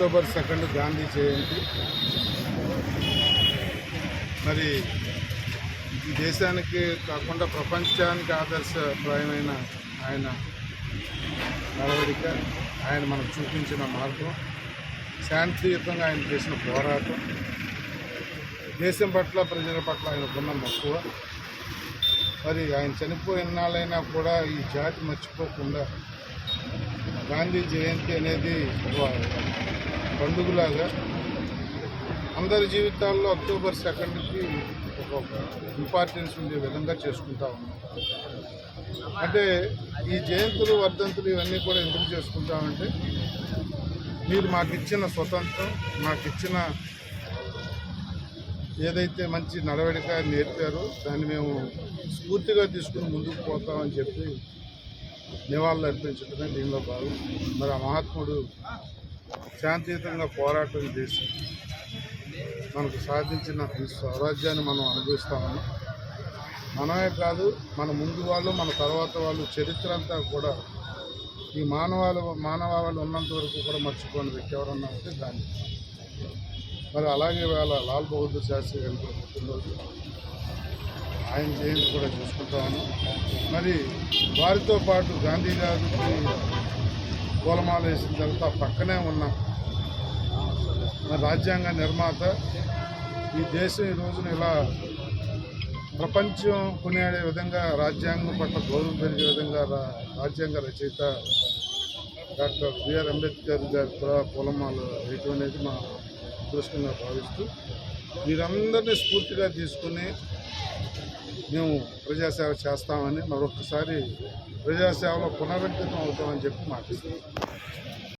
October second Gandhi జయంతి. మరి ఈ దేశానికి కాకుండా ప్రపంచానికి ఆదర్శప్రాయమైన ఆయన నడవడిక ఆయన మనకు చూపించిన మార్గం శాంతియుతంగా ఆయన చేసిన పోరాటం దేశం పట్ల ప్రజల పట్ల ఆయనకున్న మక్కువ. మరి ఆయన చనిపోయిన నాళ్ళైనా కూడా ఈ జాతి మర్చిపోకుండా గాంధీ జయంతి అనేది ఒక పండుగలాగా అందరి జీవితాల్లో అక్టోబర్ సెకండ్కి ఒక ఇంపార్టెన్స్ ఉండే విధంగా చేసుకుంటా ఉన్నాం. అంటే ఈ జయంతులు వర్ధంతులు ఇవన్నీ కూడా ఎందుకు చేసుకుంటామంటే మీరు మాకు ఇచ్చిన స్వతంత్రం మాకు ఇచ్చిన ఏదైతే మంచి నడవడిక నేర్పారో దాన్ని మేము స్ఫూర్తిగా తీసుకుని ముందుకు పోతామని చెప్పి నివాళులు అర్పించడమే దీనిలో భాగం. మరి ఆ మహాత్ముడు శాంతియుతంగా పోరాటం చేసి మనకు సాధించిన ఈ స్వరాజ్యాన్ని మనం అనుభవిస్తామని మనమే కాదు మన ముందు వాళ్ళు మన తర్వాత వాళ్ళు చరిత్ర అంతా కూడా ఈ మానవాళి మానవాళి ఉన్నంత వరకు కూడా మర్చిపోని వ్యక్తి ఎవరన్నా ఉంటే దాన్ని. మరి అలాగే వాళ్ళ లాల్ బహదూర్ శాస్త్రి గారి పుట్టినరోజు ఆయన జయంతి కూడా చూసుకుంటామని మరి వారితో పాటు గాంధీ గారికి పూలమాల వేసిన తర్వాత పక్కనే ఉన్న మన రాజ్యాంగ నిర్మాత ఈ దేశం ఈ రోజున ఇలా ప్రపంచం కొనియాడే విధంగా రాజ్యాంగం పట్ల గౌరవం పెరిగే విధంగా రా- రాజ్యాంగ రచయిత డాక్టర్ బిఆర్ అంబేద్కర్ గారి కూడా పొలమాలు వేయటం అనేది మా అదృష్టంగా భావిస్తూ మీరందరినీ స్ఫూర్తిగా తీసుకుని మేము ప్రజాసేవ చేస్తామని మరొకసారి ప్రజాసేవలో పునరంకితం అవుతామని చెప్పి మాటిస్తున్నాం.